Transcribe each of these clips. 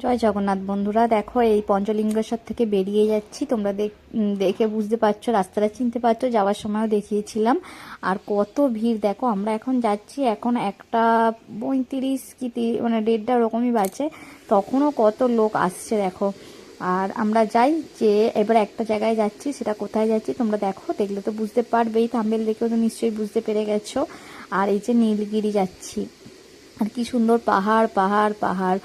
জয় জগন্নাথ বন্ধুরা, দেখো এই পঞ্চলিঙ্গেশ্বর থেকে বেরিয়ে যাচ্ছি। তোমরা দেখ- বুঝতে পারছ, রাস্তাটা চিনতে পারছ, যাওয়ার সময়ও দেখিয়েছিলাম। আর কত ভিড়, দেখো আমরা এখন যাচ্ছি, এখন একটা পঁয়ত্রিশ কি মানে দেড়টা ওরকমই বাজে, তখনও কত লোক আসছে, দেখো। আর আমরা যাই যে এবার একটা জায়গায় যাচ্ছি, সেটা কোথায় যাচ্ছি, তোমরা দেখো, দেখলে তো বুঝতে পারবেই থাম্বেল দেখেও তো নিশ্চয়ই বুঝতে পেরে গেছো। আর এই যে নীলগিরি যাচ্ছি। আর কি সুন্দর পাহাড় পাহাড় পাহাড়।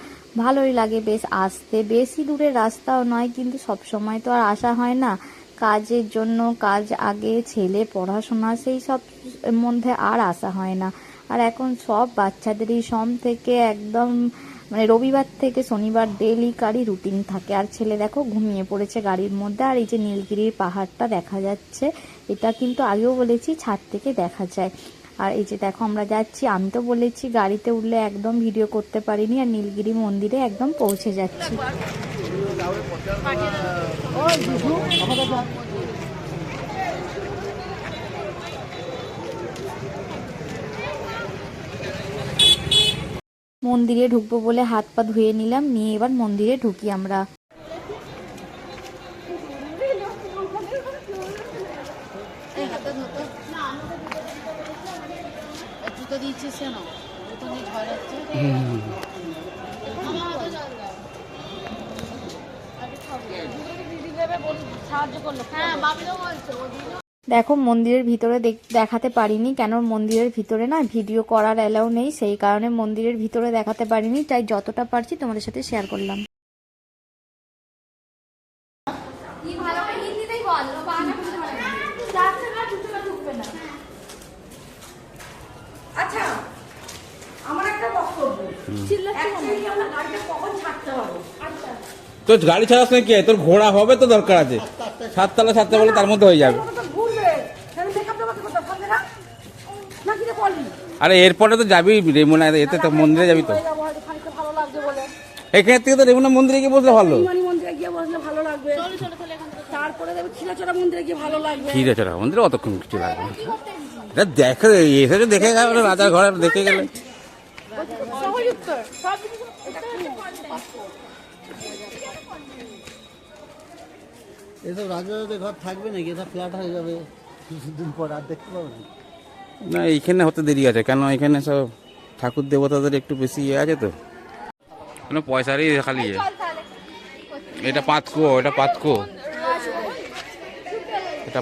ভালোই লাগে বেশ আসতে। বেশি দূরের রাস্তাও নয়, কিন্তু সব সময় তো আর আসা হয় না। কাজের জন্য কাজ আগে, ছেলে, পড়াশোনা, সেই সব মধ্যে আর আসা হয় না। আর এখন সব বাচ্চাদেরই সম থেকে একদম মানে রবিবার থেকে শনিবার ডেলি গাড়ি রুটিন থাকে। আর ছেলে দেখো ঘুমিয়ে পড়েছে গাড়ির মধ্যে, আর এই যে নীলগিরির পাহাড়টা দেখা যাচ্ছে, এটা কিন্তু আগেও বলেছি, ছাদ থেকে দেখা যায়। আর এই যে দেখো, আমরা যাচ্ছি। আমি তো বলেছি গাড়িতে উঠলে একদম ভিডিও করতে পারিনি আর নীলগিরি মন্দিরে একদম পৌঁছে যাচ্ছি। মন্দিরে ঢুকবো বলে হাত পা ধুয়ে নিলাম, নিয়ে এবার মন্দিরে ঢুকি আমরা। জুতো দিয়েছিস কেন জুতো দিয়ে ঝড় হচ্ছে দেখো, মন্দিরের ভিতরে দেখাতে পারিনি কেন মন্দিরের ভিতরে না ভিডিও করার অ্যালাউ নেই। সেই কারণে মন্দিরের ভিতরে দেখাতে পারিনি। তাই যতটা পারছি তোমাদের সাথে শেয়ার করলাম আচ্ছা আমার একটা বক্তব্য Actually আমরা গাড়িটা কখন ছাড়তে হবে তো গাড়ি ছাড়াস না কি? তোর ঘোড়া হবে তো দরকার আছে। সাততলা সাতটা বলে তার মধ্যে হয়ে যাবে। আরে এরপরে তো যাবি রেমুনা এতে তো মন্দিরে যাবি তো। এখান থেকে তো রেমুনা মন্দিরে গিয়ে বসলে ভালো। ইমানি মন্দিরে গিয়ে বসলে ভালো লাগবে। তারপরে দেবে খিলাচড়া মন্দিরে গিয়ে ভালো লাগবে। ঠিক আছে মন্দিরে অতক্ষণ কিছু লাগবে। দেখে এসে তো দেখে গেলে রাজার ঘরে দেখে গেলে। উত্তর। সব এসব রাজাদের ঘর থাকবে নাকি? এটা ফ্ল্যাট হয়ে যাবে। কিছুদিন পর আর দেখতে পাবো না। না এইখানে হতে দেরি আছে। কেন এখানে সব ঠাকুর দেবতাদের একটু বেশি ইয়ে আছে তো? মানে পয়সারই খালি। ইয়ে। এটা পাতকো এটা পাতকো। এটা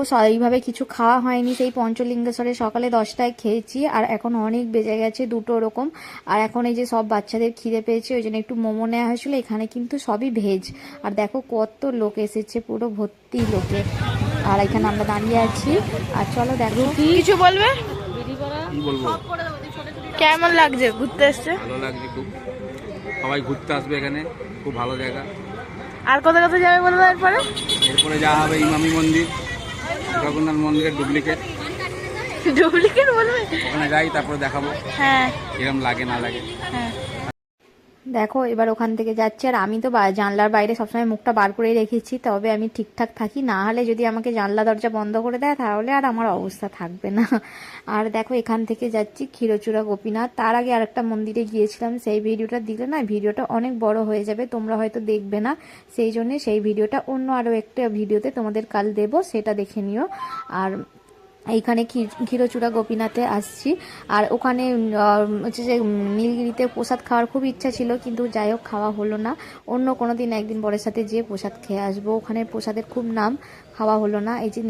এইভাবে কিছু খাওয়া হয়নি। সেই পঞ্চলিঙ্গেশ্বরে সকালে দশটায় খেয়েছি আর এখন অনেক বেজে গেছে দুটো ওরকম। আর এখন এই যে সব বাচ্চাদের খিদে পেয়েছে ওই জন্য একটু মোমো নেওয়া হয়েছিল। এখানে কিন্তু সবই ভেজ। আর দেখো কত লোক এসেছে পুরো ভর্তি লোকে। আর এখানে আমরা দাঁড়িয়ে আছি। আর চলো দেখো। কিছু বলবে? কেমন লাগছে ঘুরতে এসছে? ভালো লাগছে খুব। সবাই ঘুরতে আসবে এখানে খুব ভালো জায়গা। আর কোথায় কোথায় যাবে বলবে এরপরে এরপরে যা হবে ইমামি মন্দির। জগন্নাথ মন্দিরের ডুপ্লিকেট। ডুপ্লিকেট বলবে? ওখানে যাই তারপরে দেখাবো। হ্যাঁ। এরকম লাগে না লাগে। হ্যাঁ। দেখো, এবার ওখান থেকে যাচ্ছি। আর আমি তো জানলার বাইরে সবসময় মুখটা বার করে রেখেছি, তবে আমি ঠিকঠাক থাকি। না হলে যদি আমাকে জানলা দরজা বন্ধ করে দেয়, তাহলে আর আমার অবস্থা থাকবে না। আর দেখো, এখান থেকে যাচ্ছি ক্ষীরচূড়া গোপীনাথ। তার আগে আরেকটা মন্দিরে গিয়েছিলাম, সেই ভিডিওটা দিলে না, ভিডিওটা অনেক বড় হয়ে যাবে, তোমরা হয়তো দেখবে না। সেই জন্য সেই ভিডিওটা অন্য আরও একটা ভিডিওতে তোমাদের কাল দেবো, সেটা দেখে নিও। আর এইখানে ক্ষীর- ক্ষীরচূড়া গোপীনাথে আসছি। আর ওখানে হচ্ছে যে নীলগিরিতে প্রসাদ খাওয়ার খুব ইচ্ছা ছিল, কিন্তু যাই হোক খাওয়া হলো না। অন্য কোনো দিন একদিন বরের সাথে যেয়ে প্রসাদ খেয়ে আসব। ওখানে প্রসাদের খুব নাম খাওয়া হলো না। এই যে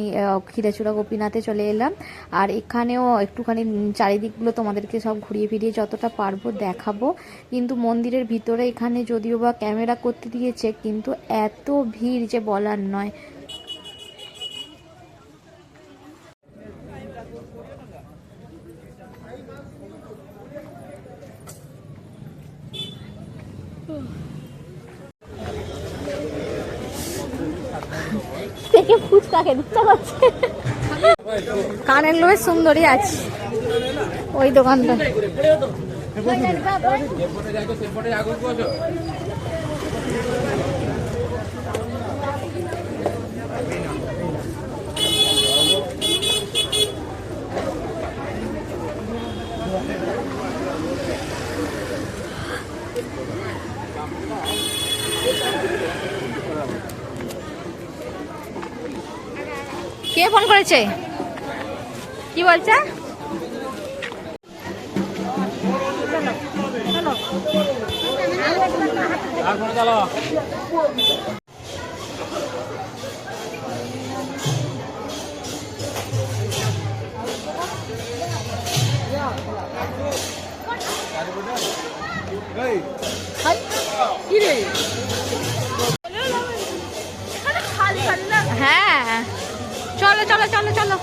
ক্ষীরচূড়া গোপীনাথে চলে এলাম। আর এখানেও একটুখানি চারিদিকগুলো তোমাদেরকে সব ঘুরিয়ে ফিরিয়ে যতটা পারব দেখাবো। কিন্তু মন্দিরের ভিতরে এখানে যদিও বা ক্যামেরা করতে দিয়েছে, কিন্তু এত ভিড় যে বলার নয়। থেকে ফুচকা খেতে ইচ্ছা করছে। কানের লোয়ের সুন্দরী আছে। ওই দোকানটা। কে ফোন করেছে? কি বলছে? হ্যাঁ। চলো চলো চলো চলো।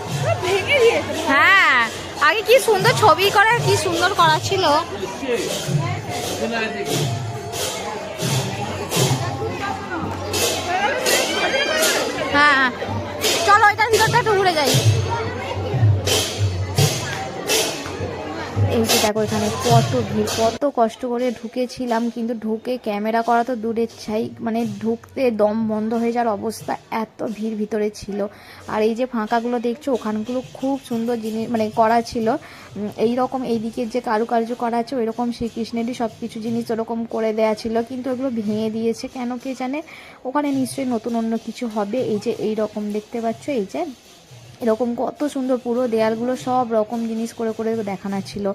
হ্যাঁ। আগে কি সুন্দর ছবি করা কি সুন্দর করা ছিল? হ্যাঁ। চলো, এটার ভিতরটা একটু ঘুরে যাই। দেখো, এখানে কত ভিড়, কত কষ্ট করে ঢুকেছিলাম, কিন্তু ঢুকে ক্যামেরা করা তো দূরের ছাই মানে ঢুকতে দম বন্ধ হয়ে যাওয়ার অবস্থা এত ভিড় ভিতরে ছিল। আর এই যে ফাঁকাগুলো দেখছ, ওখানগুলো খুব সুন্দর জিনিস মানে করা ছিল। এই রকম এই দিকের যে কারুকার্য করা আছে ওই রকম শ্রীকৃষ্ণেরই সব কিছু জিনিস ওরকম করে দেয়া ছিল, কিন্তু ওগুলো ভেঙে দিয়েছে কেন কে জানে? ওখানে নিশ্চয়ই নতুন অন্য কিছু হবে, এই যে এই রকম দেখতে পাচ্ছ, এই যে এরকম কত সুন্দর পুরো দেয়ালগুলো সব রকম জিনিস করে করে দেখানো ছিল।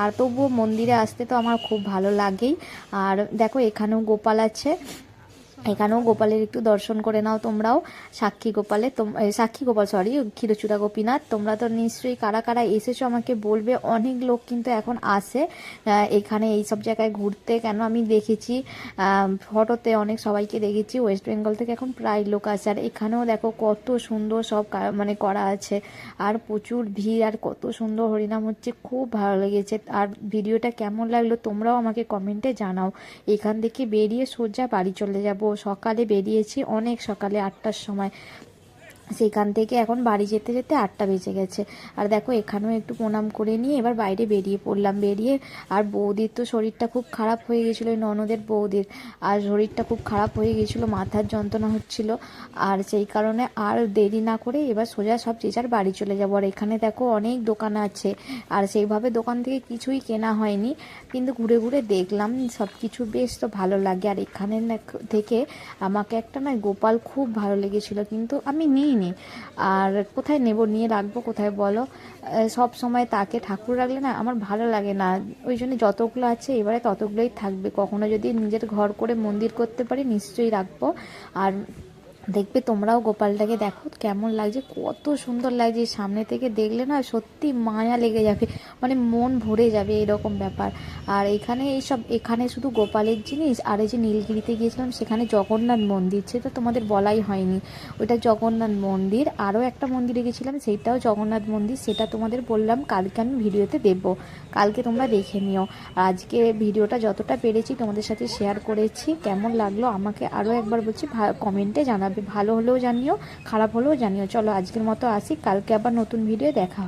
আর তবুও মন্দিরে আসতে তো আমার খুব ভালো লাগেই। আর দেখো এখানেও গোপাল আছে। এখানেও গোপালের একটু দর্শন করে নাও তোমরাও। সাক্ষী গোপালে সাক্ষী গোপাল সরি ক্ষীরচূড়া গোপীনাথ, তোমরা তো নিশ্চয়ই কারা কারা এসেছ আমাকে বলবে, অনেক লোক কিন্তু এখন আসে। এখানে এই সব জায়গায় ঘুরতে কেন আমি দেখেছি ফটোতে অনেক সবাইকে দেখেছি ওয়েস্ট বেঙ্গল থেকে এখন প্রায় লোক আসে। আর এখানেও দেখো কত সুন্দর সব মানে করা আছে। আর প্রচুর ভিড়, আর কত সুন্দর হরিনাম হচ্ছে, খুব ভালো লেগেছে। আর ভিডিওটা কেমন লাগল তোমরাও আমাকে কমেন্টে জানাও। এখান থেকে বেরিয়ে সোজা বাড়ি চলে যাব। সকালে বেরিয়েছি অনেক সকালে আটটার সময়। সেখান থেকে এখন বাড়ি যেতে যেতে আটটা বেজে গেছে। আর দেখো, এখানেও একটু প্রণাম করে নিয়ে এবার বাইরে বেরিয়ে পড়লাম। বেরিয়ে আর বৌদির তো শরীরটা খুব খারাপ হয়ে গেছিল ওই ননদের বৌদির। আর শরীরটা খুব খারাপ হয়ে গেছিল, মাথার যন্ত্রণা হচ্ছিল। আর সেই কারণে আর দেরি না করে এবার সোজা সব যার বাড়ি চলে যাব। আর এখানে দেখো অনেক দোকান আছে, আর সেইভাবে দোকান থেকে কিছুই কেনা হয়নি। কিন্তু ঘুরে ঘুরে দেখলাম সব কিছু বেশ তো ভালো লাগে। আর এখানে থেকে আমাকে একটা না গোপাল খুব ভালো লেগেছিলো। কিন্তু আমি নিইনি আর কোথায় নেব, নিয়ে রাখব, কোথায় বলো? সব সময় তাকে ঠাকুর রাখলে না আমার ভালো লাগে না। ওই জন্য যতগুলো আছে, এবারে ততগুলোই থাকবে। কখনো যদি নিজের ঘর করে মন্দির করতে পারি, নিশ্চয়ই রাখব। আর দেখবে তোমরাও গোপালটাকে দেখো কেমন লাগছে, কত সুন্দর লাগছে। সামনে থেকে দেখলে না সত্যি মায়া লেগে যাবে মানে মন ভরে যাবে এরকম ব্যাপার। আর এখানে এইসব, এখানে শুধু গোপালের জিনিস, আর এই যে নীলগিরিতে গিয়েছিলাম সেখানে জগন্নাথ মন্দির, সেটা তোমাদের বলাই হয়নি। ওটা জগন্নাথ মন্দির, আরও একটা মন্দিরে গেছিলাম সেটাও জগন্নাথ মন্দির, সেটা তোমাদের বললাম, কালকে আমি ভিডিওতে দেব। কালকে তোমরা দেখে নিও। আজকে ভিডিওটা যতটা পেরেছি তোমাদের সাথে শেয়ার করেছি, কেমন লাগল আমাকে আরও একবার বলছি কমেন্টে জানাবে ভালো হলেও জানিও, খারাপ হলেও জানিও। চলো আজকের মতো আসি, কালকে আবার নতুন ভিডিও দেখা